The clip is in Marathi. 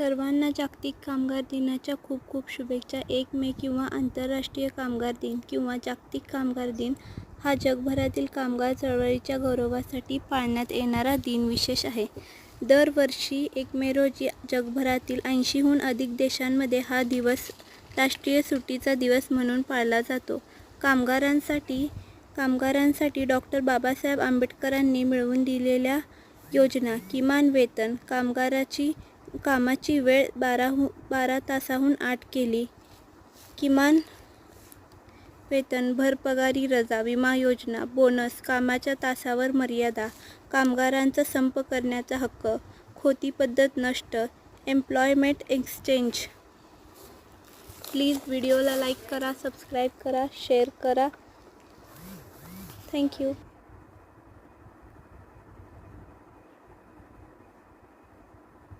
सर्वांना जागतिक कामगार दिनाच्या खूप खूप शुभेच्छा. एक मे किंवा आंतरराष्ट्रीय कामगार दिन किंवा जागतिक कामगार दिन हा जगभरातील कामगार चळवळीच्या गौरवासाठी पाळण्यात येणारा दिन विशेष आहे. दरवर्षी एक मे रोजी जगभरातील ऐंशीहून अधिक देशांमध्ये हा दिवस राष्ट्रीय सुट्टीचा दिवस म्हणून पाळला जातो. कामगारांसाठी कामगारांसाठी डॉक्टर बाबासाहेब आंबेडकरांनी मिळवून दिलेल्या योजना किमान वेतन कामगाराची कामाची वेळ बाराहू बारा तासाहून आठ केली. किमान वेतन भरपगारी रजा विमा योजना बोनस कामाच्या तासावर मर्यादा कामगारांचा संप करण्याचा हक्क खोती पद्धत नष्ट एम्प्लॉयमेंट एक्सचेंज. प्लीज व्हिडिओला लाईक करा सबस्क्राईब करा शेअर करा. Thank you